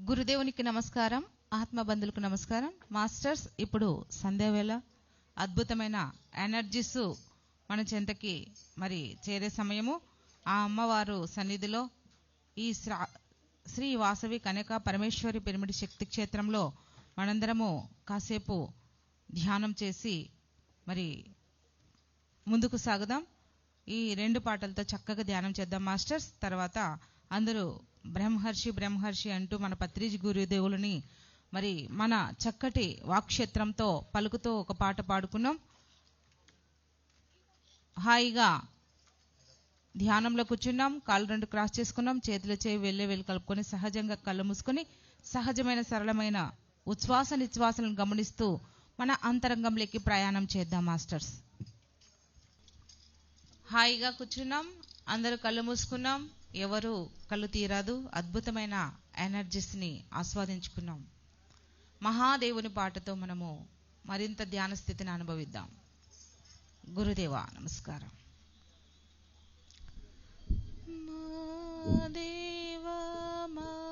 గురుదేవునికి నమస్కారం ఆత్మబంధులకు నమస్కారం. మాస్టర్స్ ఇప్పుడు సంధ్యావేళ అద్భుతమైన ఎనర్జీస్ మన చెంతకి మరి చేరే సమయము. ఆ అమ్మవారు సన్నిధిలో ఈ శ్రా- శ్రీ వాసవి కనక పరమేశ్వరి పిరమిడ్ శక్తి క్షేత్రంలో మనందరము కాసేపు ధ్యానం చేసి మరి ముందుకు సాగుదాం. ఈ రెండు పాటలతో చక్కగా ధ్యానం చేద్దాం మాస్టర్స్. తర్వాత అందరూ బ్రహ్మర్షి బ్రహ్మర్షి అంటూ మన పత్రిజి గురుదేవులని మరి మన చక్కటి వాక్షేత్రంతో పలుకుతో ఒక పాట పాడుకున్నాం. హాయిగా ధ్యానంలో కూర్చున్నాం కాళ్ళు రెండు క్రాస్ చేసుకున్నాం చేతులు చేయి వెళ్ళే వెళ్ళి కలుపుకొని సహజంగా కళ్ళు మూసుకొని సహజమైన సరళమైన ఉచ్ఛ్వాస నిశ్వాసలను గమనిస్తూ మన అంతరంగంలోకి ప్రయాణం చేద్దాం మాస్టర్స్. హాయిగా కూర్చున్నాం అందరూ కళ్ళు మూసుకున్నాం. ఎవరు కళ్ళు తీరాదు అద్భుతమైన ఎనర్జీస్ని ఆస్వాదించుకున్నాం. మహాదేవుని పాటతో మనము మరింత ధ్యాన స్థితిని అనుభవిద్దాం. గురుదేవా నమస్కారం. మాదేవ మా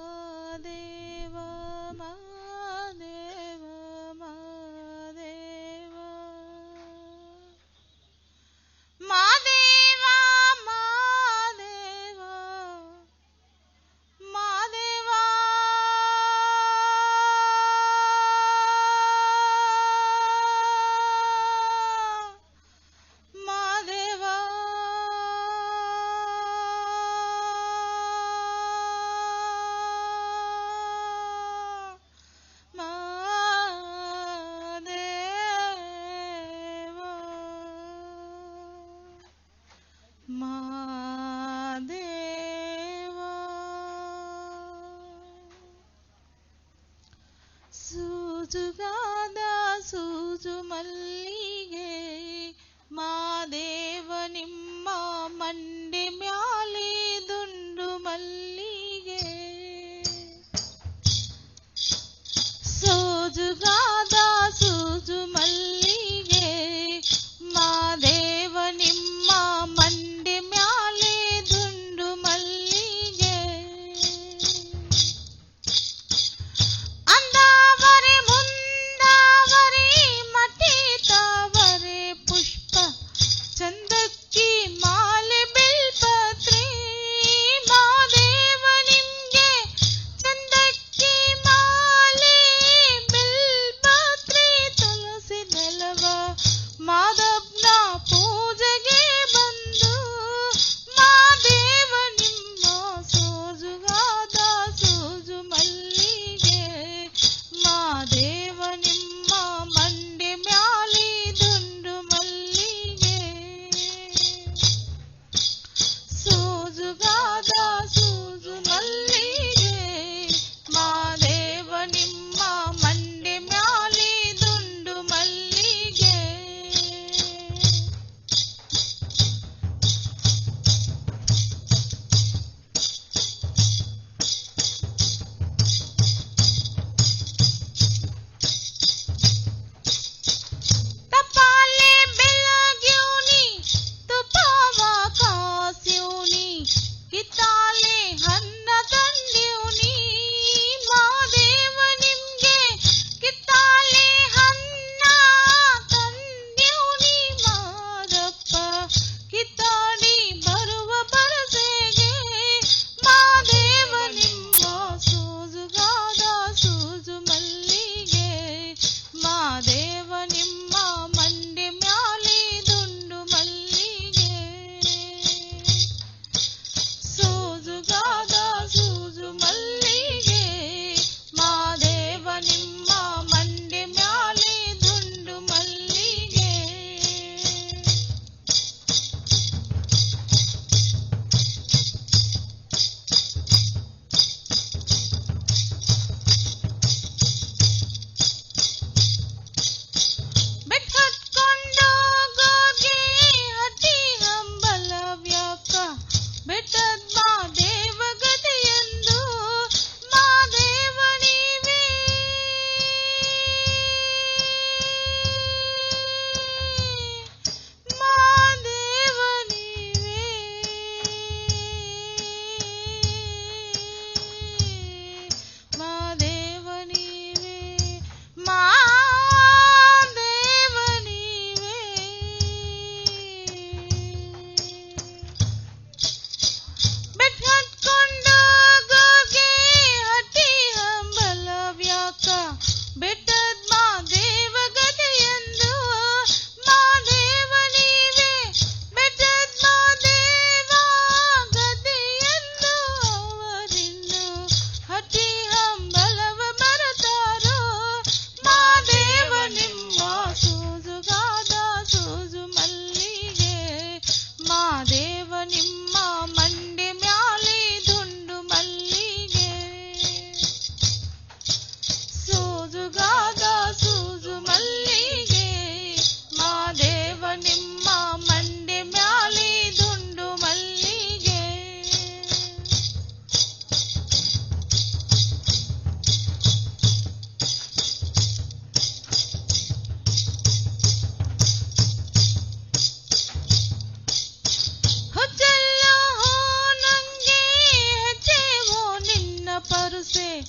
पे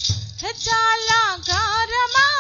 चाला गारमा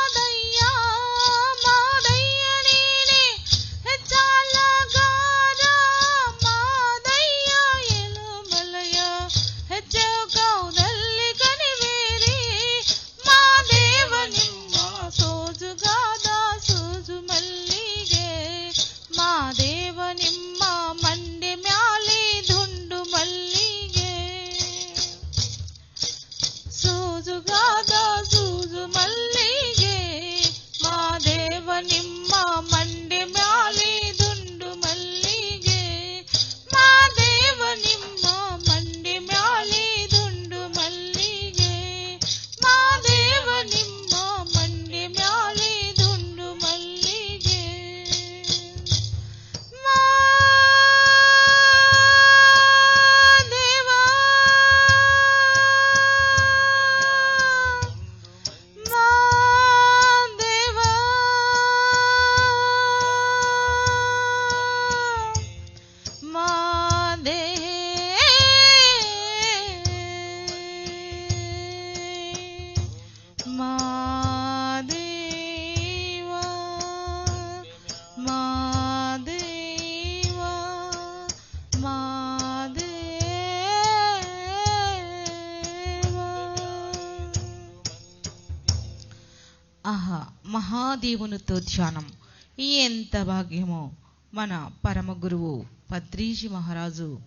మహాదేవునితో ధ్యానం. ఎంత భాగ్యమో మన పరమ గురువు పద్రీషి మహారాజు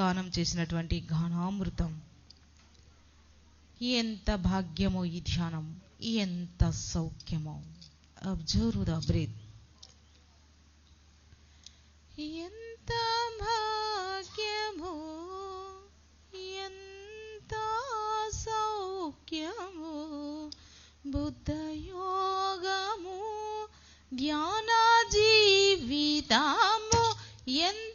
గానం చేసినటువంటి గానామృతం. ఎంత భాగ్యమో ఈ ధ్యానం ఎంత సౌఖ్యమో. అబ్జర్వ్ ద బ్రీత్ ఎంత భా జ్ఞాన జీవితాము ఎంత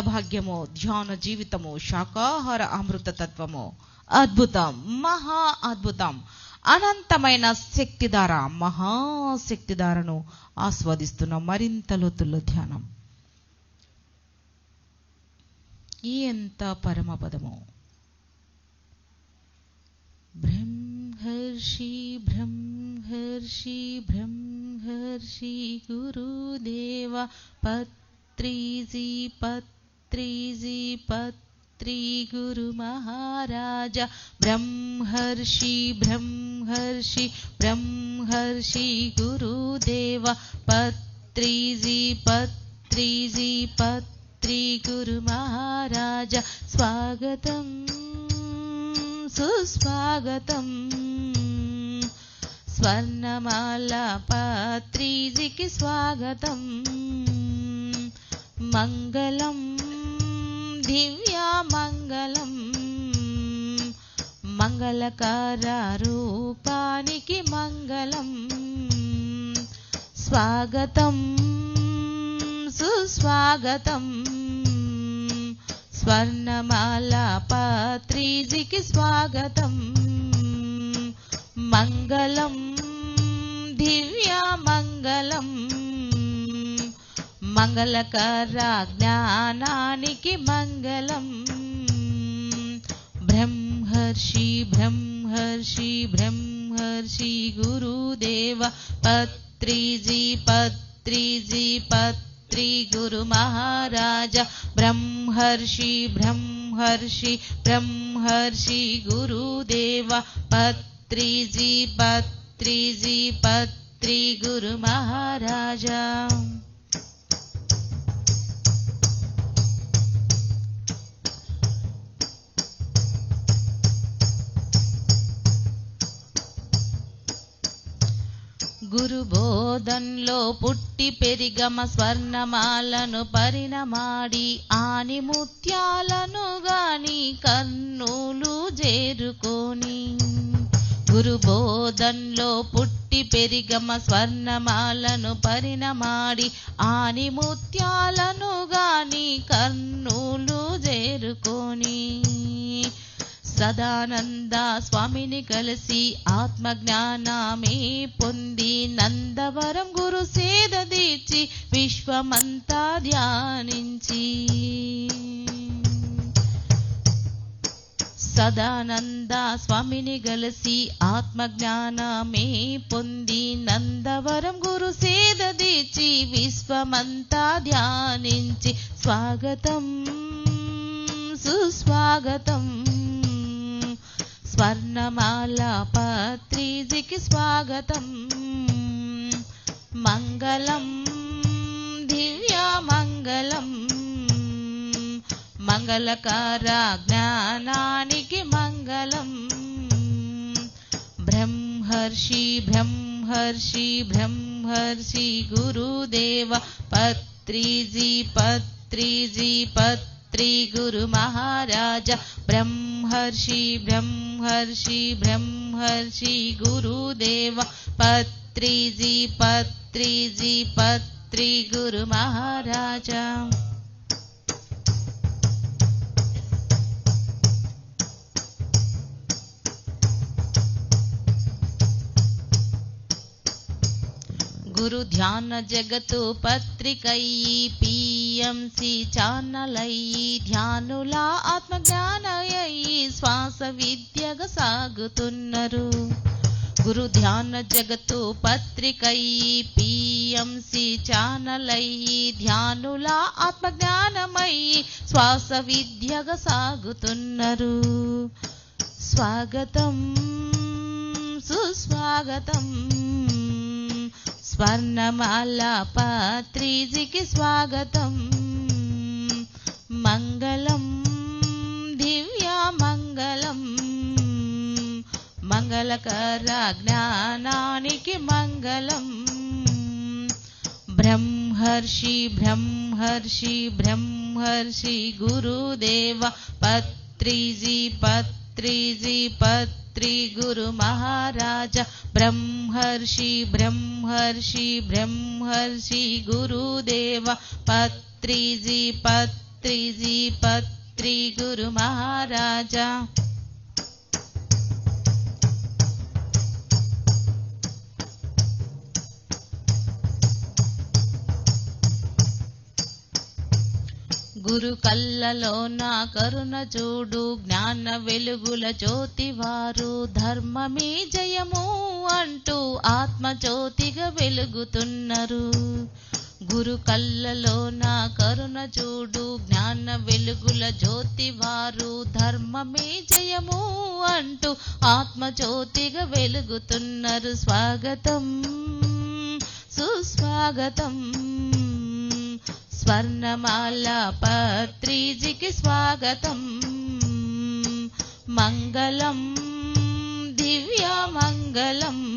భాగ్యము ధ్యాన జీవితము శాకాహార అమృత తత్వము. అద్భుతం మహా అద్భుతం. అనంతమైన శక్తిధార మహాశక్తిధారను ఆస్వాదిస్తున్న మరింత లోతుల్లో ధ్యానం. ఎంత పరమపదము బ్రహ్మర్షి బ్రహ్మర్షి బ్రహ్మర్షి గురుదేవ పత్రిజీ పత్ िजिपत्रि गुरुमहाराज ब्रह्मर्षि ब्रह्मर्षि ब्रह्महर्षि गुरुदेव पत्रिजि पत्रिजि पत्रि गुरुमहाराज स्वागतं सुस्वागतं स्वर्णमाला पत्रिजिके स्वागतम्। मङ्गलम् దివ్యామంగళం మంగళకార రూపానికి మంగళం స్వాగతం సుస్వాగతం స్వర్ణమాల పాత్రీజికి స్వాగతం మంగళం దివ్యామంగళం మంగళకర జ్ఞానానికి మంగళం బ్రహ్మర్షి బ్రహ్మర్షి బ్రహ్మర్షి గురుదేవ పత్రిజీ పత్రిజీ పత్రి గురు మహారాజ బ్రహ్మర్షి బ్రహ్మర్షి బ్రహ్మర్షి గురుదేవ పత్రిజీ పత్రిజీ పత్రి గురు మహారాజా గురుబోధంలో పుట్టి పెరిగమ స్వర్ణమాలను పరిణమాడి ఆని ముత్యాలను గాని కన్నులు చేరుకొని. గురుబోధంలో పుట్టి పెరిగమ స్వర్ణమాలను పరిణమాడి ఆని ముత్యాలను గాని కన్నులు చేరుకొని. సదానంద స్వామిని కలిసి ఆత్మ జ్ఞానమే పొంది నందవరం గురు సేద దీచి విశ్వమంతా ధ్యానించి. సదానంద స్వామిని కలిసి ఆత్మజ్ఞానమే పొంది నందవరం గురు సేద దీచి విశ్వమంతా ధ్యానించి స్వాగతం సుస్వాగతం. స్వర్ణమాల పత్రిజికి స్వాగతం. మంగళం దివ్య మంగళం మంగళకార జ్ఞానానికి మంగళం. బ్రహ్మర్షి బ్రహ్మర్షి బ్రహ్మర్షి గురుదేవ పత్రిజీ పత్రిజీ. పత్రి గురు మహారాజ బ్రహ్మర్షి బ్రహ్మర్షి బ్రహ్మర్షి గురుదేవ పత్రిజీ పత్రిజీ పత్రి గురు మహారాజా గురు ధ్యాన జగత్తు పత్రికై పిఎంసి ఛానలై ధ్యానుల ఆత్మజ్ఞానయ్యి శ్వాస విద్యగా సాగుతున్నారు. గురు ధ్యాన జగత్తు పత్రికై పిఎంసి ఛానలై ధ్యానుల ఆత్మజ్ఞానమై శ్వాస విద్యగా సాగుతున్నారు. స్వాగతం సుస్వాగతం. स्वर्णमाला पत्रिजिके स्वागतं मङ्गलं दिव्या मङ्गलम्। मङ्गलकरज्ञानानि कि मङ्गलम्। ब्रह्मर्षि ब्रह्मर्षि ब्रह्मर्षि गुरुदेव पत्रिजि पत्रिजी पत्रि गुरुमहाराज ब्रह्मर्षि ब्रह्म र्षि ब्रह्मर्षि गुरुदेव पत्रिजि पत्रिजि पत्रि गुरुमहाराजा గురు కళ్ళలో నా కరుణ చూడు జ్ఞాన వెలుగుల జ్యోతివారు ధర్మమే జయము అంటూ ఆత్మ జ్యోతిగా వెలుగుతున్నారు. గురు కళ్ళలో నా కరుణ చూడు జ్ఞాన వెలుగుల జ్యోతివారు ధర్మమే జయము అంటూ ఆత్మ జ్యోతిగా వెలుగుతున్నారు. స్వాగతం సుస్వాగతం. స్వర్ణమాల పత్రిజికి స్వాగతం. మంగళం దివ్య మంగళం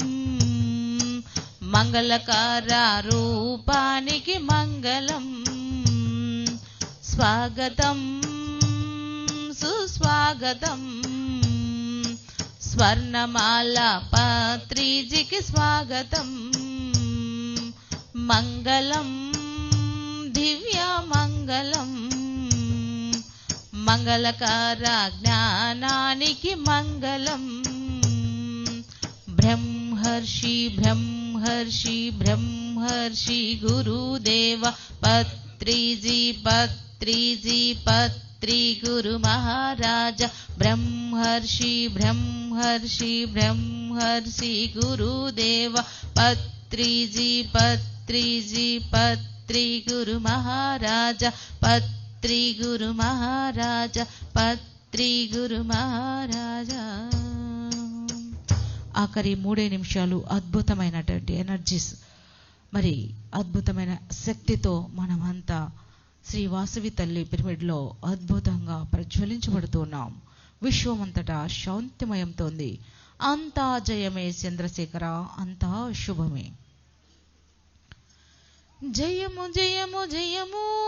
మంగళకార రూపానికి మంగళం. స్వాగతం సుస్వాగతం. స్వర్ణమాల పత్రిజికి స్వాగతం. మంగళం దివ్య మంగళం మంగళకార జ్ఞానానికి మంగళం బ్రహ్మర్షి బ్రహ్మర్షి బ్రహ్మర్షి గురుదేవ పత్రిజీ పత్రిజీ పత్రి గురు మహారాజ బ్రహ్మర్షి బ్రహ్మర్షి బ్రహ్మర్షి గురుదేవ పత్రిజీ పత్రిజీ పత్రి గురు మహారాజ పత్రి గురు మహారాజ పత్రి గురు మహారాజా. ఆఖరి మూడే నిమిషాలు అద్భుతమైనటువంటి ఎనర్జీస్ మరి అద్భుతమైన శక్తితో మనమంతా శ్రీ వాసవి తల్లి పిరమిడ్లో అద్భుతంగా ప్రజ్వలించబడుతున్నాం విశ్వమంతటా శాంతిమయంతోంది. అంతా జయమే చంద్రశేఖర అంతా శుభమే. జయము జయము జయము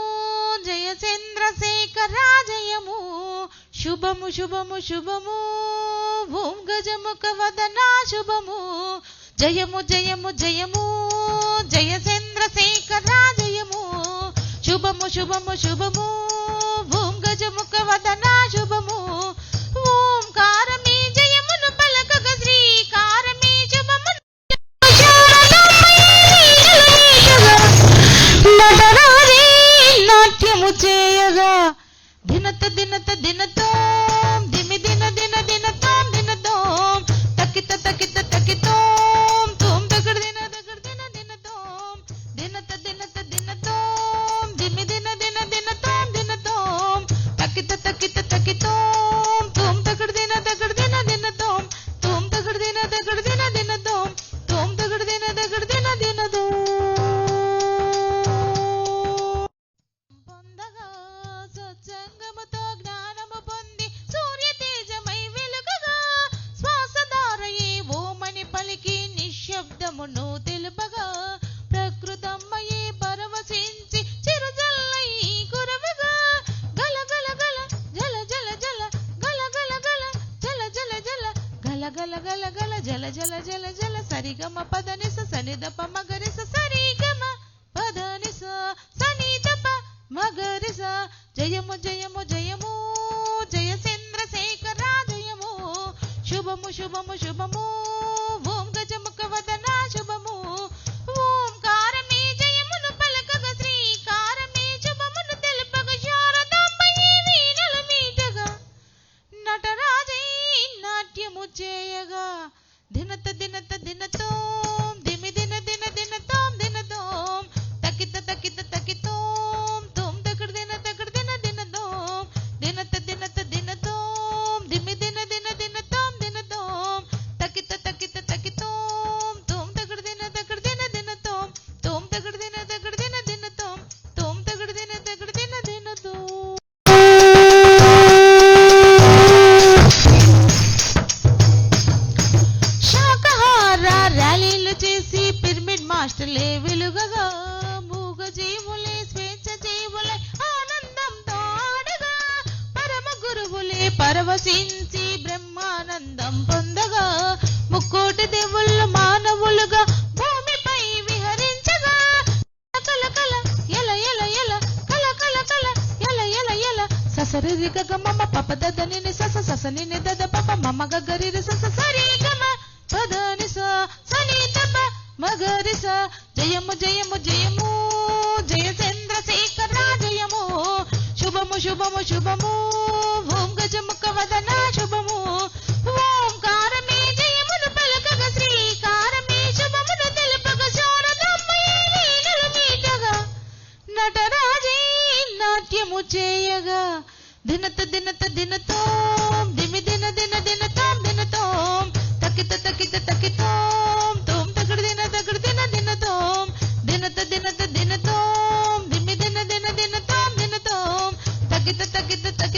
జయ చంద్రశేఖర జయము. శుభము శుభము శుభము. భూం గజముఖ వదనా శుభము. జయము జయము జయము. జయ చంద్రశేఖర జయము. శుభము శుభము శుభము. భూం గజముఖ వదనా శుభము. దినత దినత దినతో. దిమి దిన దిన దినతో దినతో. తకిత శుభము శుభము శుభము పరవశించి బ్రహ్మానందం పొందగా ముక్కోటి దేవుళ్ళు మానవులుగా భూమిపై విహరించగా. కల కల ఎల ఎల ఎల కల కల కల ఎల ఎల ఎల. ససరి గ గ మమ పప దద ని సస స స స స ని ని ద ద ప మమ గ గ రి రి స స స రి గ స స జయము జయము జయము. జయ చంద్రశేఖర జయము శుభము శుభము శుభము. తకిత తకితోం తోం తగడు దిన తగడు దిన దినతోం దినత దినత దినతోం దిమి దిన దిన దినతాం దినతోం తకిత తకిత తకితోం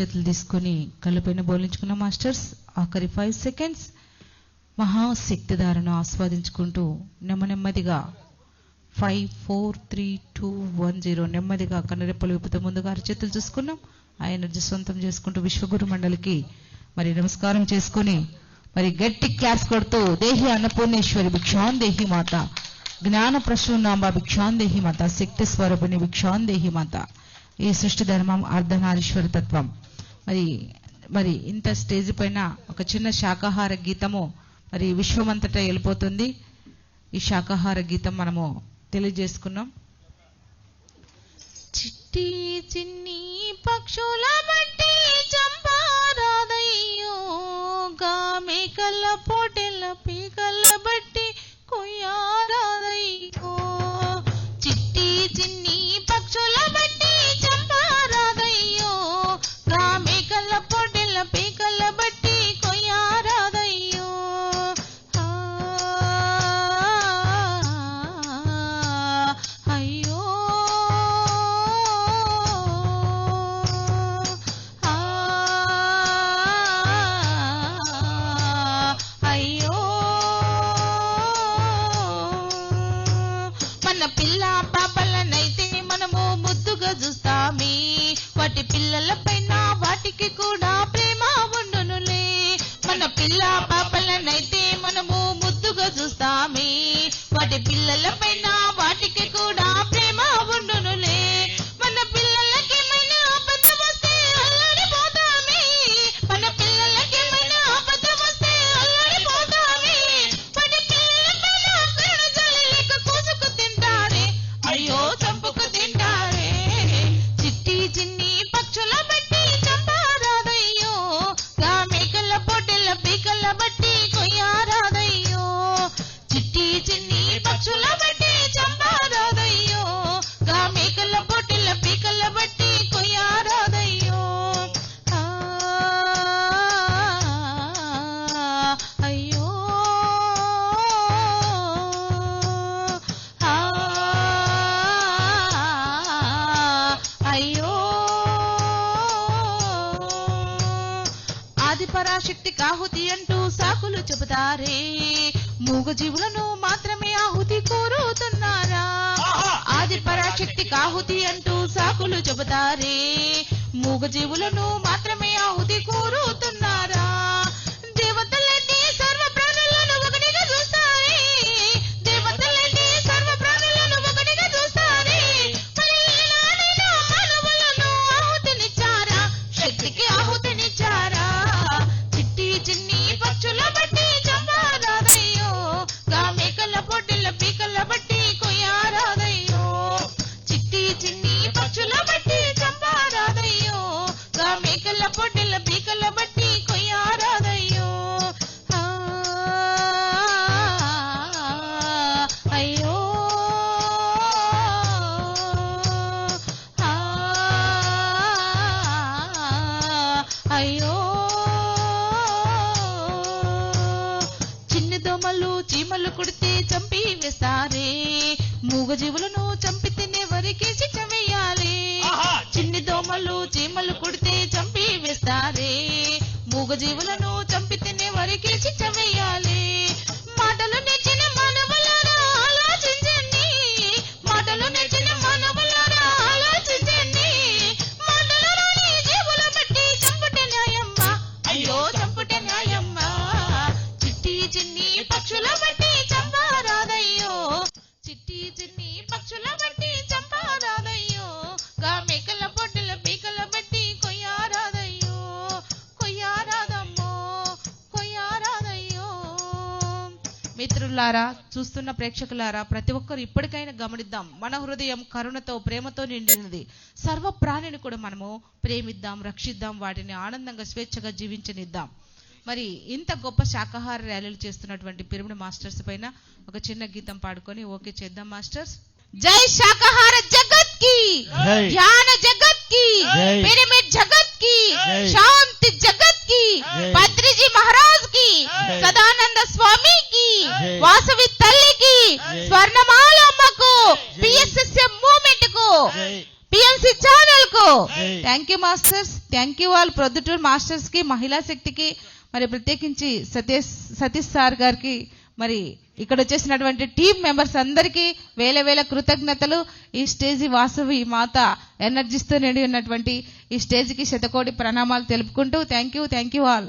చేతులు తీసుకొని కళ్ళపైన బోలించుకున్న మాస్టర్స్ ఆఖరి ఫైవ్ సెకండ్స్ మహాశక్తిధారను ఆస్వాదించుకుంటూ నెమ్మ నెమ్మదిగా five four three two one zero నెమ్మదిగా కన్నరెప్పలు విప్పుతో ముందుగా చేతులు చూసుకున్నాం. ఆ ఎనర్జీ సొంతం చేసుకుంటూ విశ్వగురు మండలికి మరి నమస్కారం చేసుకుని మరి గట్టి క్లాస్ కొడుతూ దేహి అన్నపూర్ణేశ్వరి భిక్షాన్ దేహి మాత. జ్ఞాన ప్రసూనాంబ భిక్షాన్ దేహి మాత. శక్తి స్వరూపిణి భిక్షాన్ దేహి మాత. ఈ సృష్టి ధర్మం అర్ధనారీశ్వర తత్వం. మరి మరి ఇంత స్టేజ్ పైన ఒక చిన్న శాకాహార గీతము మరి విశ్వమంతటా వెళ్ళిపోతుంది. ఈ శాకాహార గీతం మనము తెలియజేసుకున్నాం. చిట్టి చిన్ని పక్షుల బట్టి చంపారాదయ్యో గామికల పోటెల వేయాలి ఆహా! చిన్ని దోమలు చీమలు కుడితే చంపి వేస్తారే. మూగజీవులను చంపి తినేవరికి శిక్ష వేయాలి మిత్రులారా చూస్తున్న ప్రేక్షకులారా ప్రతి ఒక్కరు ఇప్పటికైనా గమనిద్దాం మన హృదయం కరుణతో ప్రేమతో నిండినది సర్వ ప్రాణిని కూడా మనము ప్రేమిద్దాం రక్షిద్దాం వాటిని ఆనందంగా స్వేచ్ఛగా జీవించనిద్దాం మరి ఇంత గొప్ప శాకాహార ర్యాలీలు చేస్తున్నటువంటి పిరమిడ్ మాస్టర్స్ పైన ఒక చిన్న గీతం పాడుకొని ఓకే చేద్దాం మాస్టర్స్ జై శాకాహార జగత్కి. ధ్యాన జగత్కి. పిరమిడ్ జగత్కి. శాంతి జగత్కి. పత్రిజీ మహారాజ్ సదానంద స్వామి కి జై. వాసవి తల్లికి. స్వర్ణమాల అమ్మకు. పిఎస్ఎస్ఎం మూమెంట్కు పిఎంసి ఛానల్కు. Thank you masters thank you all Proddatur మాస్టర్స్కి మహిళా శక్తికి మరి ప్రత్యేకించి సతీష్ సతీష్ సార్ గారికి మరి ఇక్కడ వచ్చేసినటువంటి టీం మెంబర్స్ అందరికీ వేల వేల కృతజ్ఞతలు ఈ స్టేజి వాసవి మాత ఎనర్జీస్తో నిండి ఉన్నటువంటి ఈ స్టేజ్కి శతకోటి ప్రణామాలు తెలుపుకుంటూ thank you thank you all